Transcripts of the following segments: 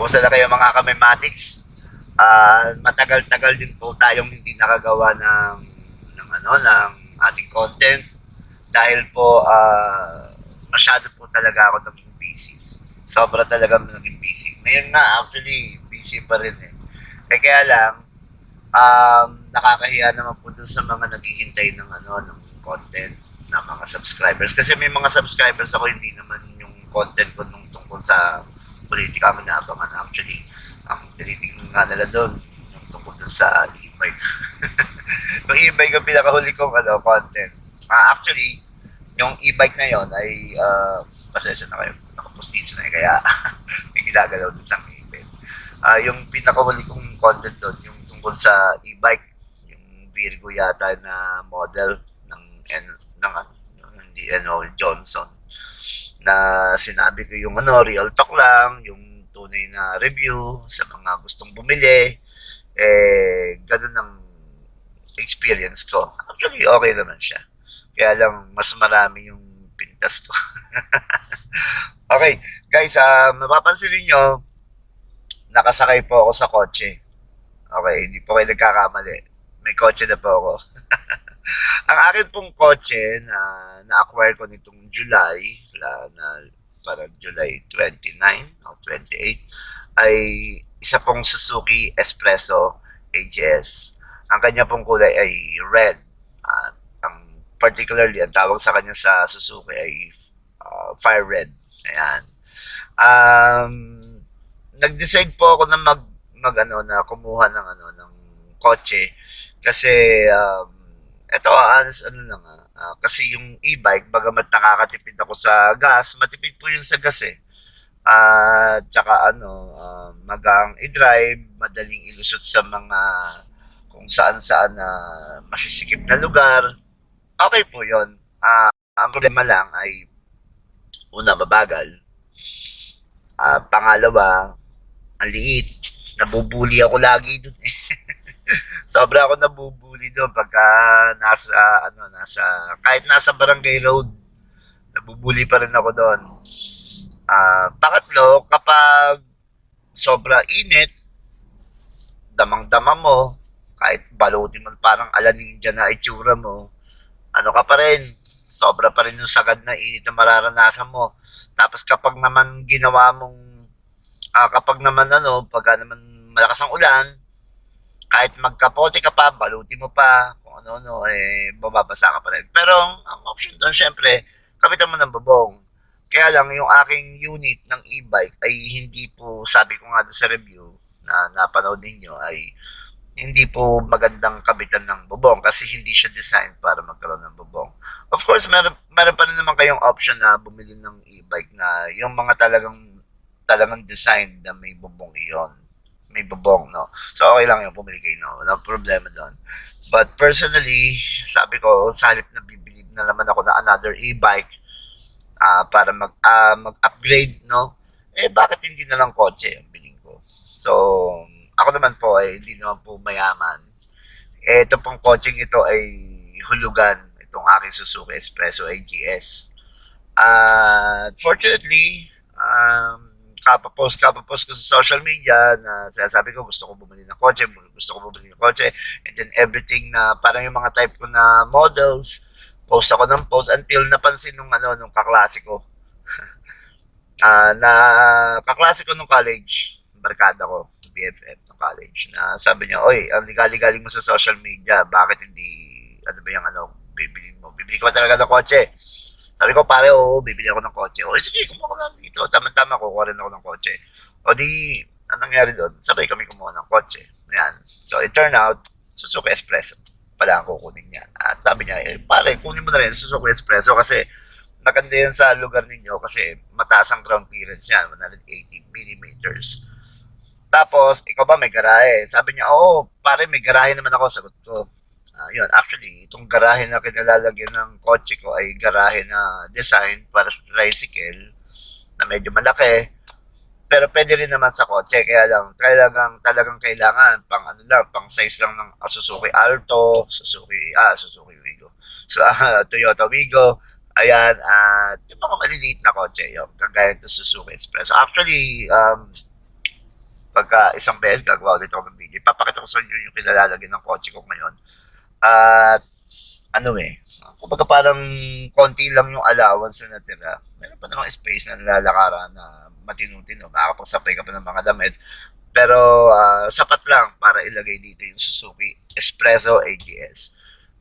Kumusta na kayo mga kamematics? Ah, matagal-tagal din po tayong hindi nakagawa ng ng ano ng ating content dahil po ah, masyado po talaga ako naging busy. Sobra talaga naging busy. Ngayon nga actually busy pa rin eh. Eh kaya lang um, nakakahiya naman po dun sa mga naghihintay ng ano ng content ng mga subscribers kasi may mga subscribers ako hindi naman yung content ko nung tungkol sa politika ang inaabangan actually. Ang tinitingnan nga nila doon yung tungkol dun sa e-bike. Yung e-bike ang pinakahuli kong ano, content. Ah, actually yung e-bike na yon ay uh, pasensya na kayo. Nakapustiso na eh, kaya may ginagalaw dun sa e-bike. Ah, yung pinakahuli kong content doon yung tungkol sa e-bike yung Virgo yata na model ng N ng ano, hindi ano Johnson na sinabi ko yung ano real talk lang yung tunay na review sa mga gustong bumili. Eh ganun ang experience ko. Actually okay naman siya. Kaya lang mas marami yung pintas ko. Okay guys ah mapapansin niyo nakasakay po ako sa kotse. Okay hindi po kayo nagkakamali. May kotse na po ako. Ang akin pong kotse na na-acquire ko nitong July, la, na parang July 29 o 28, ay isa pong Suzuki Espresso AGS. Ang kanya pong kulay ay red. At ang particularly, ang tawag sa kanya sa Suzuki ay uh, fire red. Ayan. Um, nag-decide po ako na mag, mag ano, na kumuha ng ano ng kotse kasi um, ito, honest, ano lang, ah, ah, kasi yung e-bike, bagamat nakakatipid ako sa gas, matipid po yun sa gas eh. At tsaka ano, ah, magang i-drive, madaling ilusot sa mga kung saan-saan na masisikip na lugar. Okay po yun. Ah, ang problema lang ay, una, mabagal. Ah, pangalawa, ang liit. Nabubuli ako lagi dun eh. sobra ako nabubuli doon pagka nasa ano nasa kahit nasa barangay road nabubuli pa rin ako doon. Ah, pangatlo, kapag sobra init, damang-dama mo, kahit balutin mo parang ala ninja na itsura mo, ano ka pa rin, sobra pa rin yung sagad na init na mararanasan mo. Tapos kapag naman ginawa mong, ah, kapag naman ano, pagka naman malakas ang ulan, kahit magkapote ka pa, baluti mo pa, kung ano-ano, eh, bababasa ka pa rin. Pero, ang option doon, syempre, kapitan mo ng bubong. Kaya lang, yung aking unit ng e-bike ay hindi po, sabi ko nga doon sa review na napanood ninyo, ay hindi po magandang kabitan ng bubong kasi hindi siya designed para magkaroon ng bubong. Of course, meron, meron pa rin naman kayong option na bumili ng e-bike na yung mga talagang talagang design na may bubong iyon may bubong, no? So, okay lang yung pumili kayo, no? Walang problema doon. But personally, sabi ko, sa halip na bibili na naman ako na another e-bike ah, para mag, ah, mag-upgrade, no? Eh, bakit hindi na lang kotse ang biling ko? So, ako naman po ay hindi naman po mayaman. Eh, ito pong coaching ito ay hulugan itong aking Suzuki Espresso AGS. Uh, fortunately, um, kapapost, kapapost ko sa social media na sinasabi ko gusto ko bumili ng kotse, gusto ko bumili ng kotse, and then everything na parang yung mga type ko na models, post ako ng post until napansin nung ano, nung kaklase ko. Ah, na kaklase ko nung college, barkada ko, BFF ng college, na sabi niya, oy, ang ligali-galing mo sa social media, bakit hindi, ano ba yung ano, bibili mo? Bibili ko ba talaga ng kotse? Sabi ko, pare, oo, bibili ako ng kotse. O, sige, kumuha ko lang dito. Tama-tama, kukuha rin ako ng kotse. O di, anong nangyari doon? Sabay kami kumuha ng kotse. Ayan. So, it turned out, Suzuki Espresso pala ang kukunin niya. At sabi niya, eh, pare, kunin mo na rin Suzuki Espresso kasi maganda yan sa lugar ninyo kasi mataas ang ground clearance yan, 180 millimeters. Tapos, ikaw ba may garahe? Sabi niya, oo, pare, may garahe naman ako. Sagot ko, yun, actually, itong garahe na kinalalagyan ng kotse ko ay garahe na design para sa tricycle na medyo malaki. Pero pwede rin naman sa kotse, kaya lang talagang talagang kailangan pang ano lang, pang size lang ng ah, Suzuki Alto, Suzuki ah Suzuki Wigo. So ah, Toyota Wigo, ayan at yung mga maliliit na kotse, yung kagaya ng Suzuki Express. Actually, um, Pagka isang beses gagawa ulit ako ng video. Papakita ko sa inyo yung kinalalagyan ng kotse ko ngayon. At ano eh, kumbaga parang konti lang yung allowance na natira. Meron pa namang space na nilalakaran na matino-tino. Makakapagsapay ka pa ng mga damit. Pero ah, sapat lang para ilagay dito yung Suzuki Espresso AGS.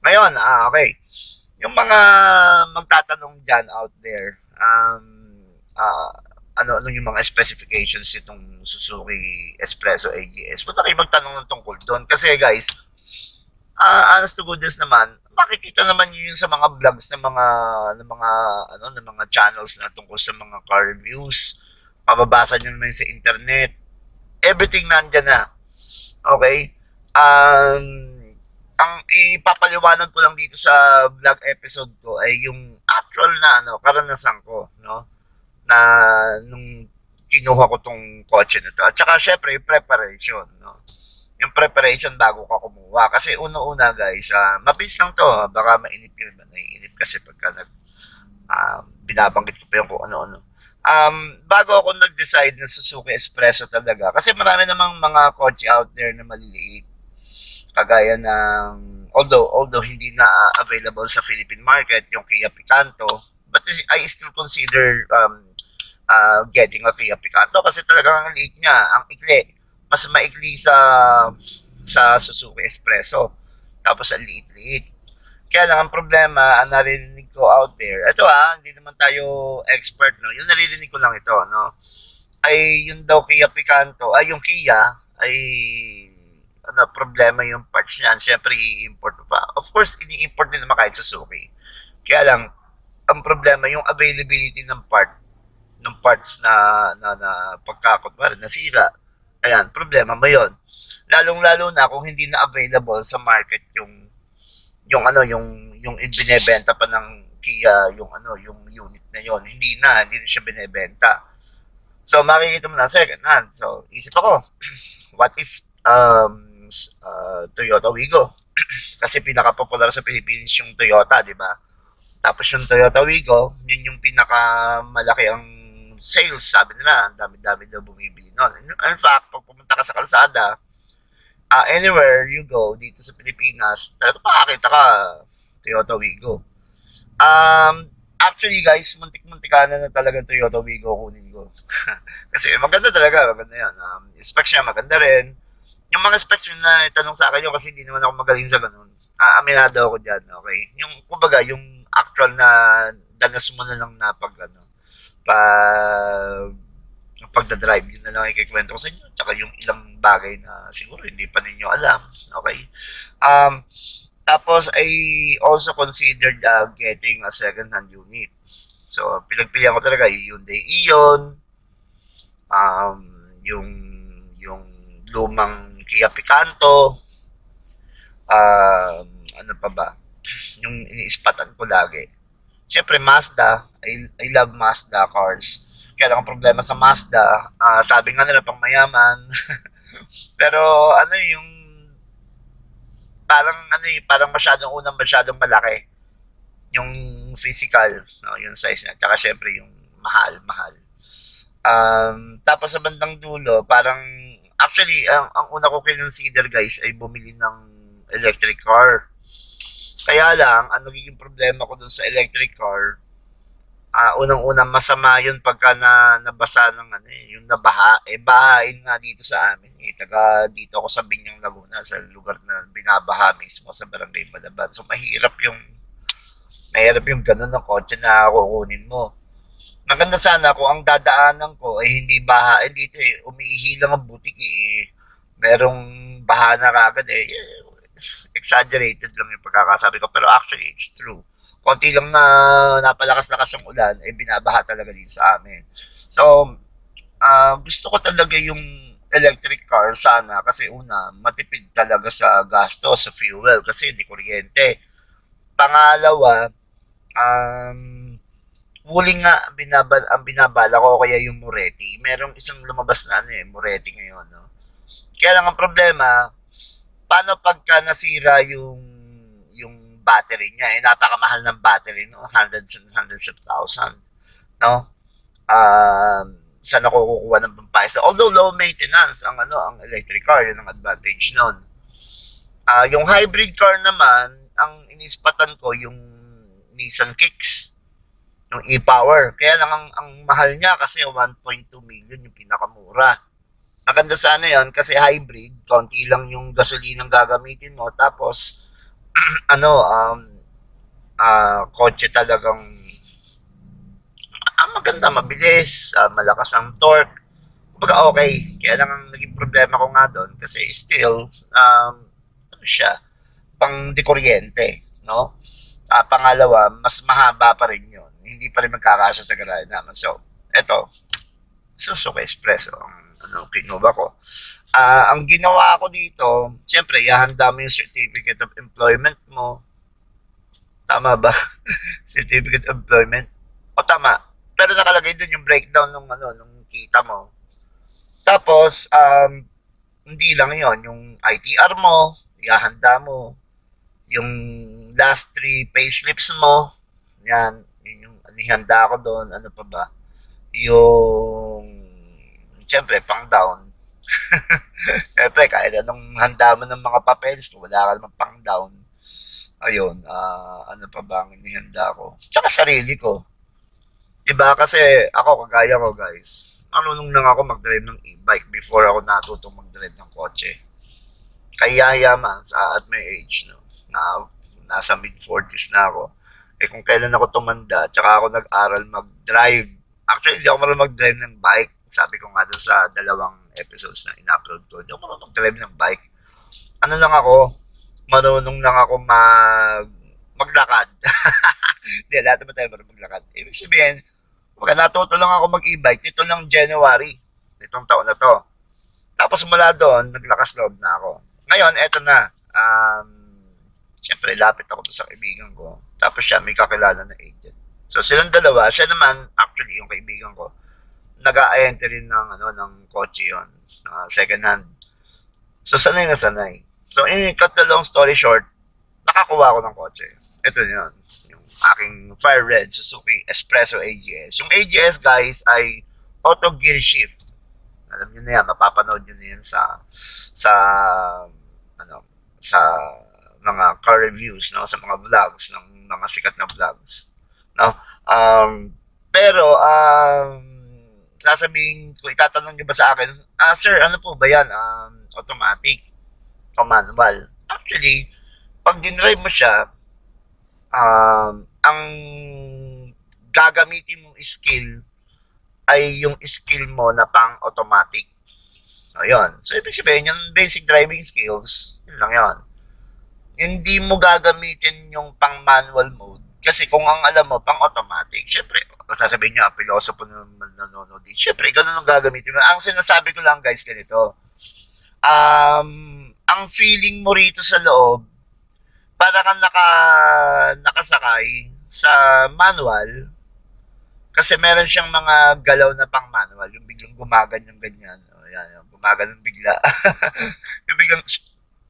Ngayon, ah, okay. Yung mga magtatanong dyan out there, um, ah, ano ano yung mga specifications itong Suzuki Espresso AGS. Na kayo magtanong ng tungkol doon. Kasi guys, ah honest to goodness naman, makikita naman yun sa mga vlogs ng mga ng mga ano ng mga channels na tungkol sa mga car reviews. Mababasa nyo naman sa internet. Everything nandyan na. Okay? Um, ang ipapaliwanag ko lang dito sa vlog episode ko ay yung actual na ano, karanasan ko, no? Na nung kinuha ko tong kotse na to. At saka syempre, preparation, no? Yung preparation bago ka kumuha. Kasi una-una guys, ah, mabilis lang to. ah. Baka mainip yun. Naiinip kasi pagka nag, ah, binabanggit ko pa yung kung ano-ano. Um, bago ako nag-decide na Suzuki Espresso talaga, kasi marami namang mga kotse out there na maliliit. Kagaya ng, although, although hindi na available sa Philippine market, yung Kia Picanto, but I still consider um, uh, getting a Kia Picanto kasi talagang ang liit niya, ang ikli. Mas maikli sa sa Suzuki Espresso. Tapos ang liit-liit. Kaya lang ang problema, ang narinig ko out there, ito ah, hindi naman tayo expert, no? Yung naririnig ko lang ito, no? Ay yung daw Kia Picanto, ay yung Kia, ay ano, problema yung parts niyan. Siyempre, i-import pa. Of course, ini-import din naman kahit Suzuki. Kaya lang, ang problema, yung availability ng part, ng parts na, na, na pagkakot, nasira. Ayan, problema mo yun. Lalong-lalo na kung hindi na available sa market yung yung ano yung yung binebenta pa ng Kia yung ano yung unit na yon hindi na hindi na siya binebenta. So makikita mo na second hand. So isip ako what if um uh, Toyota Wigo? Kasi pinaka-popular sa Pilipinas yung Toyota di ba? Tapos yung Toyota Wigo yun yung pinaka-malaki ang sales sabi nila ang dami-dami daw bumibili noon in, fact pag pumunta ka sa kalsada ah anywhere you go dito sa Pilipinas, talaga makakita ka Toyota Wigo. Um, actually guys, muntik-muntika na na talaga Toyota Wigo kunin ko. Kasi maganda talaga, maganda yan. Um, specs niya maganda rin. Yung mga specs yun na itanong sa akin yun kasi hindi naman ako magaling sa ganun. Ah, aminado ako dyan, okay? Yung, kumbaga, yung actual na danas mo na lang na pag, ano, pag pagdadrive, yun na lang ikikwento ko sa inyo. Tsaka yung ilang bagay na siguro hindi pa ninyo alam. Okay? Um, tapos, I also considered uh, getting a second-hand unit. So, pinagpilihan ko talaga yung Hyundai Ion, um, yung, yung lumang Kia Picanto, um, ano pa ba? Yung iniispatan ko lagi. Siyempre, Mazda. I, I love Mazda cars. Kaya lang ang problema sa Mazda, ah, sabi nga nila pang mayaman. Pero ano yung parang ano yung parang masyadong unang masyadong malaki yung physical, no, yung size niya. Tsaka syempre yung mahal, mahal. Um, tapos sa bandang dulo, parang actually ang, ang una ko kinonsider guys ay bumili ng electric car. Kaya lang, ang nagiging problema ko dun sa electric car, ah unang-unang masama yun pagka na nabasa ng ano eh, yung nabaha, eh bahain nga dito sa amin eh, taga dito ako sa Binyang Laguna, sa lugar na binabaha mismo sa barangay Malaban. So mahirap yung mahirap yung ganun ng kotse na kukunin mo. Maganda sana kung ang dadaanan ko ay hindi baha, eh dito eh, umiihi lang ang butik eh, merong baha na kagad eh, eh, exaggerated lang yung pagkakasabi ko, pero actually it's true konti lang na napalakas-lakas yung ulan, eh binabaha talaga dito sa amin. So, ah, gusto ko talaga yung electric car sana kasi una, matipid talaga sa gasto, sa fuel kasi hindi kuryente. Pangalawa, um, huli nga binabal, ang binabala ko kaya yung Moretti. Merong isang lumabas na ano eh, Moretti ngayon. No? Kaya lang ang problema, paano pagka nasira yung yung battery niya eh napakamahal ng battery no hundreds and hundreds of thousand no um saan ako kukuha ng pampayos. Although low maintenance ang ano ang electric car, yun ang advantage nun. Ah, yung hybrid car naman, ang inispatan ko yung Nissan Kicks, yung e-power. Kaya lang ang, ang mahal niya kasi 1.2 million yung pinakamura. Maganda sana yon kasi hybrid, konti lang yung gasolina ang gagamitin mo. Tapos, ano, um, ah kotse talagang ang maganda, mabilis, ah, malakas ang torque. Kumbaga okay. Kaya lang ang naging problema ko nga doon kasi still, um, ano siya, pang dekuryente, no? Ah, pangalawa, mas mahaba pa rin yun. Hindi pa rin magkakasya sa garahe naman. So, eto, Suzuki Espresso ang ano, kinuha ko. Ah, ang ginawa ko dito, siyempre, ihanda mo yung certificate of employment mo. Tama ba? certificate of employment. O tama. Pero nakalagay doon yung breakdown ng ano, nung kita mo. Tapos, um, hindi lang yon yung ITR mo, ihahanda mo, yung last three payslips mo, yan, yun yung anihanda ko doon, ano pa ba, yung, siyempre, pang down. siyempre, kahit anong handa mo ng mga papels, wala ka naman pang down, ayun, ah, ano pa ba ang inihanda ko? Tsaka sarili ko. Diba? Kasi ako, kagaya ko, guys, marunong lang ako mag-drive ng e-bike before ako natutong mag-drive ng kotse. Kaya yaman sa at my age, no, na nasa mid-40s na ako. Eh kung kailan ako tumanda, tsaka ako nag-aral mag-drive. Actually, hindi ako marunong mag-drive ng bike. Sabi ko nga doon sa dalawang episodes na in-upload ko, hindi ako marunong mag-drive ng bike. Ano lang ako, marunong lang ako mag maglakad. Hindi, lahat naman tayo marunong maglakad. Ibig sabihin, Pagka natuto lang ako mag-e-bike, nito lang January, nitong taon na to. Tapos mula doon, naglakas loob na ako. Ngayon, eto na. Um, Siyempre, lapit ako sa kaibigan ko. Tapos siya, may kakilala na agent. So, silang dalawa, siya naman, actually, yung kaibigan ko, nag-a-enter rin ng, ano, ng kotse yun, uh, second hand. So, sanay na sanay. So, in cut the long story short, nakakuha ako ng kotse. Ito yun aking Fire Red Suzuki Espresso AGS. Yung AGS guys ay auto gear shift. Alam niyo na yan, mapapanood niyo na yan sa sa ano sa mga car reviews, no, sa mga vlogs ng mga sikat na vlogs. No? Um, pero um sasabihin ko itatanong niyo ba sa akin, ah sir, ano po ba yan? Um, automatic o manual? Actually, pag dinrive mo siya, um, ang gagamitin mong skill ay yung skill mo na pang automatic. So, yun. So, ibig sabihin, yung basic driving skills, yun lang yun. Hindi mo gagamitin yung pang manual mode. Kasi kung ang alam mo, pang automatic, syempre, sasabihin niya, pilosopo naman nanonood din. Syempre, ganun ang gagamitin mo. Ang sinasabi ko lang, guys, ganito. Um, ang feeling mo rito sa loob, para kang naka, nakasakay sa manual kasi meron siyang mga galaw na pang manual, yung biglang gumagan yung ganyan. O, yan, yung gumagan bigla. yung biglang,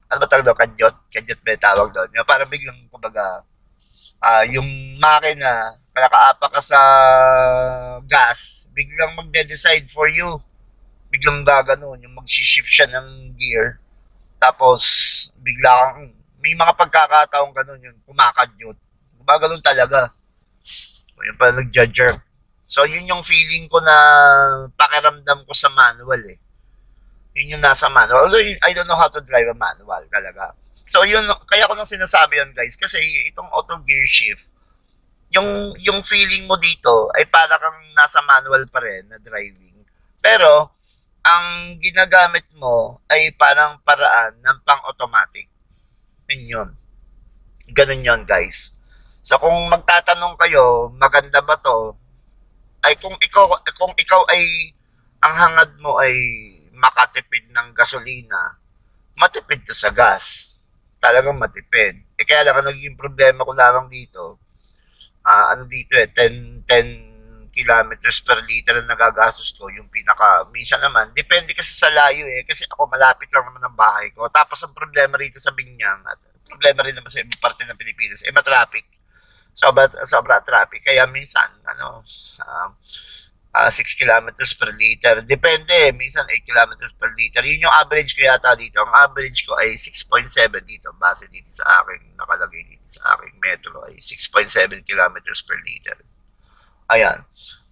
ano ba tawag doon? Kadyot? Kadyot ba tawag doon? Yung parang biglang, kumbaga, uh, yung makina, nakaapa ka sa gas, biglang magde-decide for you. Biglang gaganon, yung mag-shift siya ng gear. Tapos, bigla may mga pagkakataong ganun yung kumakadyot. Gumaganon talaga. O yun pa nag-judger. So, yun yung feeling ko na pakiramdam ko sa manual eh. Yun yung nasa manual. Although, I don't know how to drive a manual talaga. So, yun, kaya ko nang sinasabi yun guys. Kasi itong auto gear shift, yung, yung feeling mo dito ay para kang nasa manual pa rin na driving. Pero, ang ginagamit mo ay parang paraan ng pang-automatic din yun. Ganun yun, guys. So, kung magtatanong kayo, maganda ba to? Ay, kung ikaw, kung ikaw ay, ang hangad mo ay makatipid ng gasolina, matipid to sa gas. Talagang matipid. Eh, kaya lang, ang naging problema ko lamang dito, uh, ano dito eh, 10, 10 kilometers per liter na nagagastos ko, yung pinaka, minsan naman, depende kasi sa layo eh, kasi ako malapit lang naman ang bahay ko. Tapos ang problema rito sa Binyang, at problema rin naman sa ibang parte ng Pilipinas, eh, ma-traffic. Sobra, sobra traffic. Kaya minsan, ano, uh, ah 6 kilometers per liter. Depende, minsan 8 kilometers per liter. Yun yung average ko yata dito. Ang average ko ay 6.7 dito, base dito sa aking nakalagay dito sa aking metro ay 6.7 kilometers per liter. Ayan.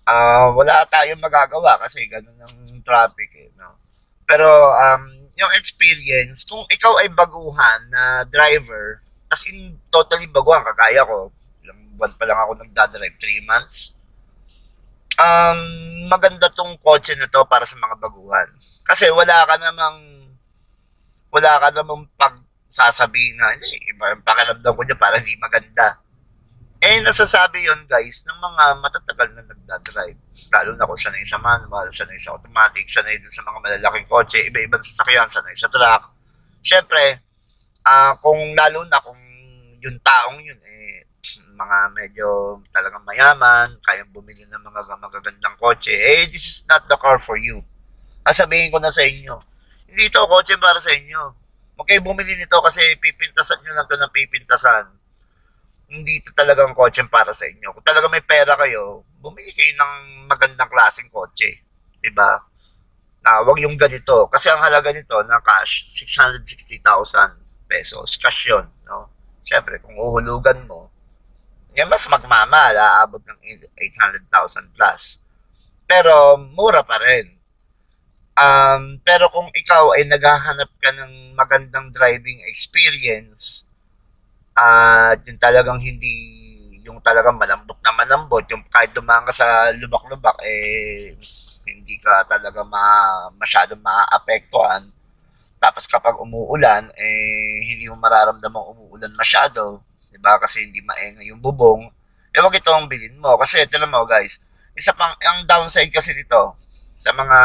Ah, wala tayong magagawa kasi ganun ang traffic eh, no? Pero um, yung experience, kung ikaw ay baguhan na driver, as in totally baguhan, kagaya ko, ilang buwan pa lang ako nagdadrive, 3 months, um, maganda tong kotse na to para sa mga baguhan. Kasi wala ka namang, wala ka namang pag sasabihin na, hindi, iba yung pakiramdam ko niya para hindi maganda. Eh, nasasabi yon guys, ng mga matatagal na nagdadrive. Lalo na kung sanay sa manual, sanay sa automatic, sanay dun sa mga malalaking kotse, iba-ibang sasakyan, sanay sa truck. Siyempre, ah kung lalo na kung yung taong yun, mga medyo talagang mayaman, kayang bumili ng mga magagandang kotse, eh, this is not the car for you. Sasabihin ko na sa inyo, hindi ito kotse para sa inyo. Kayo bumili nito kasi pipintasan nyo lang ito ng pipintasan hindi ito talagang kotse para sa inyo. Kung talaga may pera kayo, bumili kayo ng magandang klaseng kotse. 'Di ba? Na wag yung ganito. Kasi ang halaga nito na cash, 660,000 pesos. Cash yun. No? Siyempre, kung uhulugan mo, yan mas magmamahal, aabot ng 800,000 plus. Pero, mura pa rin. Um, pero kung ikaw ay naghahanap ka ng magandang driving experience, at yung talagang hindi yung talagang malambot na malambot yung kahit dumaan ka sa lubak-lubak eh hindi ka talaga ma, masyadong maaapektuhan tapos kapag umuulan eh hindi mo mararamdaman umuulan masyado di ba kasi hindi maenga yung bubong eh wag itong bilhin mo kasi ito mo guys isa pang ang downside kasi dito sa mga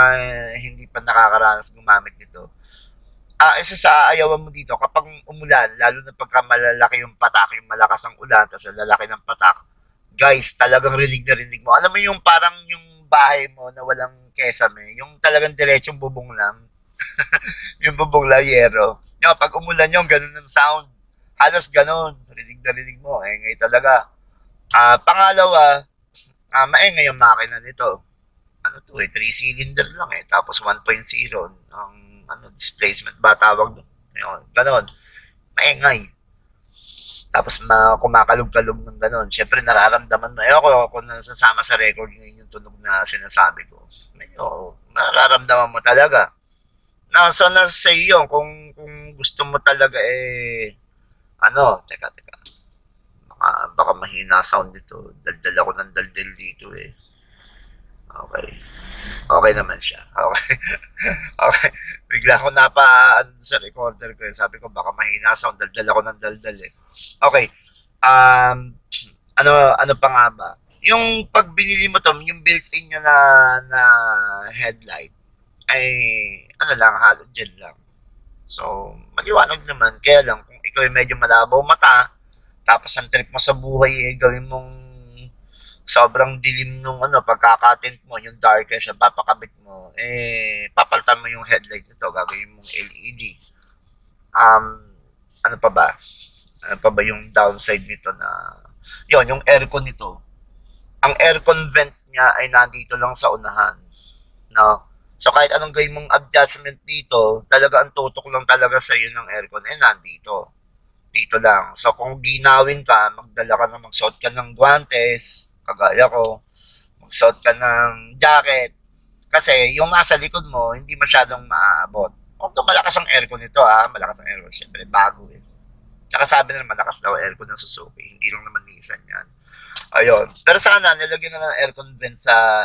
eh, hindi pa nakakaranas gumamit nito ah, isa sa ayawan mo dito, kapag umulan, lalo na pagka malalaki yung patak, yung malakas ang ulan, tapos lalaki ng patak, guys, talagang rinig na rinig mo. Alam mo yung parang yung bahay mo na walang kesame, yung talagang diretsong bubong lang, yung bubong layero. Yung, pag umulan yung ganun ang sound. Halos ganun, rinig na rinig mo, eh, ngay talaga. Ah, pangalawa, ah, maingay yung makina nito. Ano to eh, 3 cylinder lang eh, tapos 1.0 ang ano, displacement ba tawag doon. Yun, ganon. Maingay. Tapos ma kumakalog-kalog ng ganon. Siyempre nararamdaman mo. Eh ako, kung nasasama sa record ngayon yung tunog na sinasabi ko. Medyo nararamdaman mo talaga. Na, so nasa sa iyo kung, kung gusto mo talaga eh ano, teka, teka. Baka, baka mahina sound dito. Daldal ako ng daldal dito eh. Okay. Okay naman siya. Okay. okay. Bigla ako napa ano, sa recorder ko. eh. Sabi ko baka mahina sound. Daldal ako ng daldal eh. Okay. Um, ano ano pa nga ba? Yung pag binili mo to, yung built-in nyo na, na headlight, ay ano lang, halogen lang. So, maliwanag naman. Kaya lang, ikaw ay medyo malabaw mata, tapos ang trip mo sa buhay eh, gawin mong sobrang dilim nung ano, pagkakatint mo, yung darkness na papakabit mo, eh, papalitan mo yung headlight nito, gagawin mong LED. Um, ano pa ba? Ano pa ba yung downside nito na, yon yung aircon nito. Ang aircon vent niya ay nandito lang sa unahan. No? So kahit anong gawin mong adjustment dito, talaga ang tutok lang talaga sa iyo ng aircon eh nandito. Dito lang. So kung ginawin ka, magdala ka na magsuot ka ng guantes, kagaya ko, magsuot ka ng jacket, kasi yung nasa likod mo, hindi masyadong maaabot. Although malakas ang aircon nito ha, malakas ang aircon, syempre bago eh. Tsaka sabi na malakas daw aircon ng Suzuki, hindi lang naman Nissan yan. Ayun. Pero sana nilagyan na ng aircon vent sa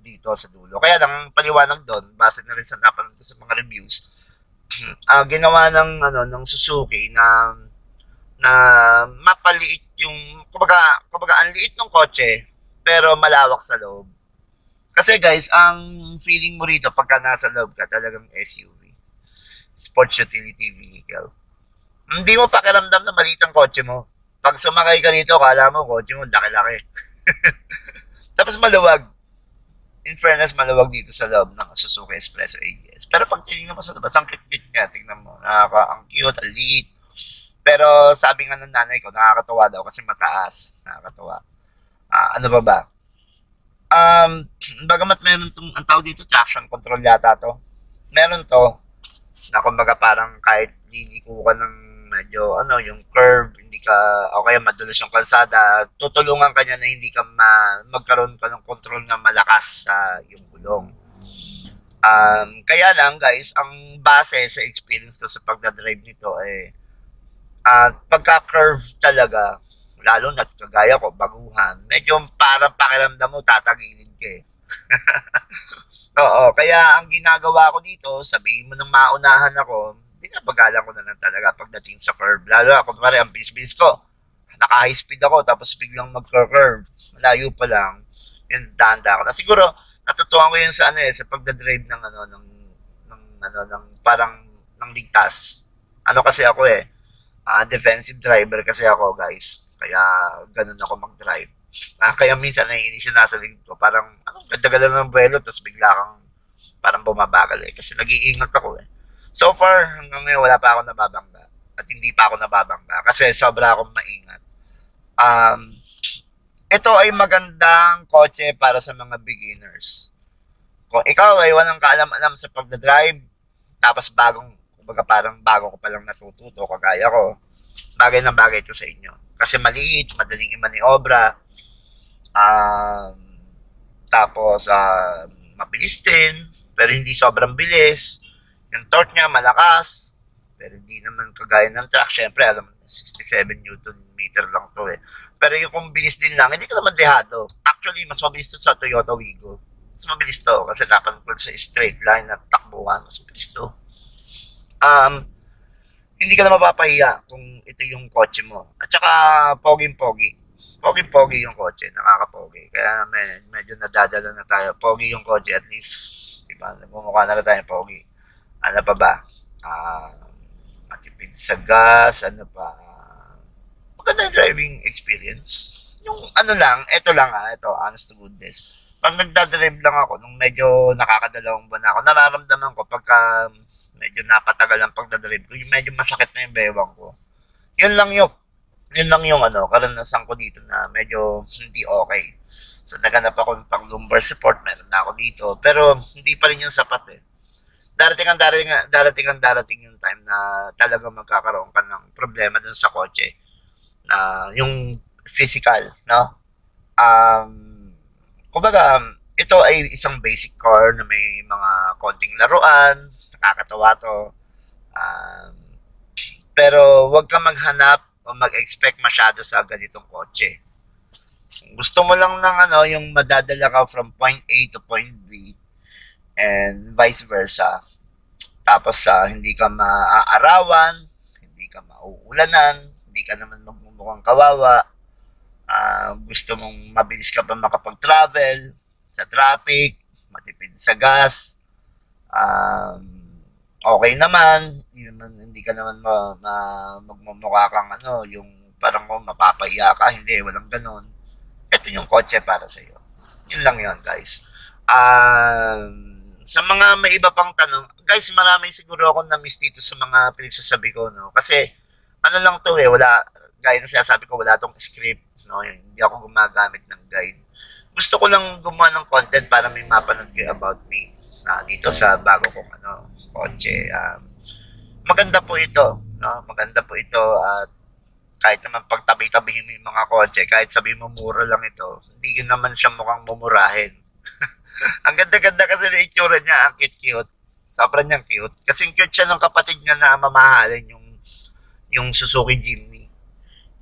dito sa dulo. Kaya lang ang paliwanag doon, base na rin sa napanood ko sa mga reviews, ah ginawa ng ano ng Suzuki na na mapaliit yung kumbaga kumbaga ang liit ng kotse pero malawak sa loob. Kasi guys, ang feeling mo rito pagka nasa loob ka talagang SUV. Sports utility vehicle. Hindi mo pakiramdam na maliit ang kotse mo. Pag sumakay ka rito, kala mo kotse mo laki-laki. Tapos maluwag. In fairness, maluwag dito sa loob ng Suzuki Espresso AES. Pero pag tinignan mo sa labas, ang kit-kit niya. Tingnan mo, nakaka, ang cute, ang liit. Pero sabi nga ng nanay ko, nakakatawa daw kasi mataas. Nakakatawa. Ah, ano ba ba? Um, bagamat meron tong, ang tawag dito, traction control yata to. Meron to, na kumbaga parang kahit liliko ka ng medyo, ano, yung curve, hindi ka, o kaya madulas yung kalsada, tutulungan ka niya na hindi ka ma, magkaroon ka ng control na malakas sa yung gulong. Um, kaya lang guys, ang base sa experience ko sa pagdadrive nito ay at pagka-curve talaga, lalo na kagaya ko, baguhan, medyo parang pakiramdam mo, tatagilid ka eh. Oo, kaya ang ginagawa ko dito, sabihin mo nang maunahan ako, pinapagalan ko na lang talaga pagdating sa curve. Lalo ako, kumari, ang bis-bis ko, naka-high speed ako, tapos biglang mag-curve, malayo pa lang, yun, danda ako. Na siguro, natutuwa ko yun sa ano eh, sa pagdadrive ng ano, ng, ng ano, ng parang, ng ligtas. Ano kasi ako eh, ah, defensive driver kasi ako, guys. Kaya, ganun ako mag-drive. Ah, kaya minsan naiinis yung nasa likod ko. Parang, anong ganda ng buwelo, tapos bigla kang parang bumabagal eh. Kasi nag-iingat ako eh. So far, hanggang ngayon, wala pa ako nababangga. At hindi pa ako nababangga. Kasi sobra akong maingat. Um, ito ay magandang kotse para sa mga beginners. Kung ikaw ay walang kaalam-alam sa pagdadrive, tapos bagong, kumbaga parang bago ko palang natututo, kagaya ko, bagay na bagay ito sa inyo. Kasi maliit, madaling imaniobra, um, tapos, uh, mabilis din, pero hindi sobrang bilis. Yung torque niya malakas, pero hindi naman kagaya ng truck. Siyempre, alam mo, 67 Newton meter lang to eh. Pero yung kung bilis din lang, hindi ka naman dehado. Actually, mas mabilis to sa Toyota Wigo. Mas mabilis to kasi ko sa straight line at takbuhan, mas mabilis to. Um, hindi ka na mapapahiya kung ito yung kotse mo. At saka, poging-pogi. Pogi-pogi yung kotse, nakakapogi. Kaya med- medyo nadadala na tayo. Pogi yung kotse, at least, diba, nagmumukha na tayo pogi. Ano pa ba? Ah, matipid sa gas, ano pa? Maganda yung driving experience. Yung ano lang, ito lang ah, ito, honest to goodness. Pag nagdadrive lang ako, nung medyo nakakadalawang buwan ako, nararamdaman ko pagka medyo napatagal ang pagdadrive ko, medyo masakit na yung bewang ko. Yun lang yung, yun lang yung ano, karanasan ko dito na medyo hindi okay. So, naganap ako ng pang lumbar support, meron na ako dito. Pero, hindi pa rin yung sapat eh. Darating ang darating, darating ang darating yung time na talaga magkakaroon ka ng problema dun sa kotse. Na yung physical, no? Um, kumbaga, ito ay isang basic car na may mga konting laruan, nakakatawa to. Um, pero wag ka maghanap o mag-expect masyado sa ganitong kotse. Gusto mo lang ng ano, yung madadala ka from point A to point B and vice versa. Tapos sa hindi ka maaarawan, hindi ka mauulanan, hindi ka naman magmumukhang kawawa. Ah, gusto mong mabilis ka pa makapag-travel sa traffic, matipid sa gas. Um, okay naman, naman, hindi ka naman ma, ma, magmumukha kang ano, yung parang oh, mapapahiya ka, hindi, walang ganun. Ito yung kotse para sa iyo. Yun lang yun, guys. Um, sa mga may iba pang tanong, guys, marami siguro ako na-miss dito sa mga pinagsasabi ko, no? Kasi, ano lang to eh, wala, gaya na sinasabi ko, wala tong script, no? Hindi ako gumagamit ng guide. Gusto ko lang gumawa ng content para may mapanood kayo about me na dito sa bago kong ano, kotse. Um, maganda po ito, no? Maganda po ito at kahit naman pagtabi-tabihin mo yung mga kotse, kahit sabihin mo mura lang ito, hindi yun naman siya mukhang mumurahin. ang ganda-ganda kasi ng itsura niya, ang cute-cute. Sobrang niyang cute. Kasing cute siya ng kapatid niya na mamahalin yung yung Suzuki Jimny.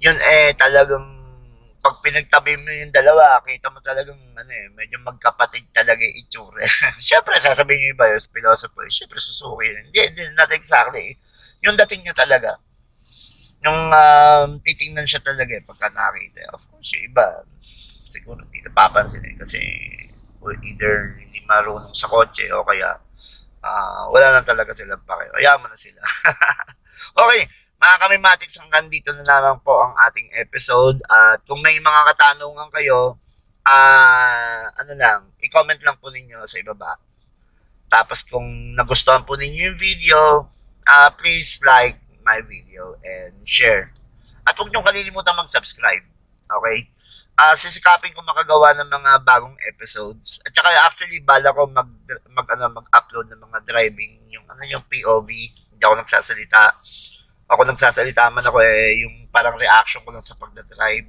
Yun eh talagang pag pinagtabi mo yung dalawa, kita mo talagang ano eh, medyo magkapatid talaga yung itsura. Siyempre, sasabihin niyo iba yung philosopher, siyempre Suzuki. Hindi, hindi, not exactly. Yung dating niya talaga. Yung um, titingnan siya talaga eh, pagka nakita. Of course, yung iba, siguro hindi napapansin eh, kasi or either hindi marunong sa kotse o kaya ah, wala lang talaga silang pake. Ayaw mo na sila. okay, mga kamimatics, hanggang dito na lamang po ang ating episode. At kung may mga katanungan kayo, ah, ano lang, i-comment lang po ninyo sa ibaba. Tapos kung nagustuhan po ninyo yung video, ah, please like my video and share. At huwag niyong kalilimutan mag-subscribe. Okay? ah sisikapin ko makagawa ng mga bagong episodes. At saka actually bala ko mag mag ano mag-upload ng mga driving yung ano yung POV. Hindi ako nagsasalita. Ako nagsasalita man ako eh yung parang reaction ko lang sa pagda-drive.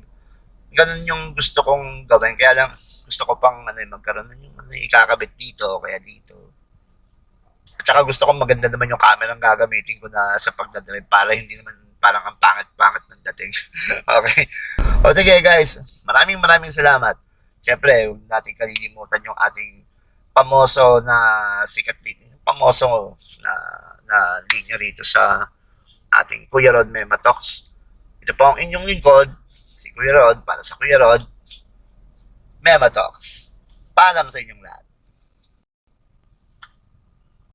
Ganun yung gusto kong gawin. Kaya lang gusto ko pang ano eh, magkaroon ng yung ano ikakabit dito o kaya dito. At saka gusto ko maganda naman yung camera ang gagamitin ko na sa pagdadrive para hindi naman parang ang pangit-pangit ng dating. okay. O sige guys, maraming maraming salamat. Siyempre, huwag natin kalilimutan yung ating pamoso na sikat dito. Pamoso na, na linya rito sa ating Kuya Rod Mema Talks. Ito po ang inyong lingkod, si Kuya Rod, para sa Kuya Rod, Mema Talks. Paalam sa inyong lahat.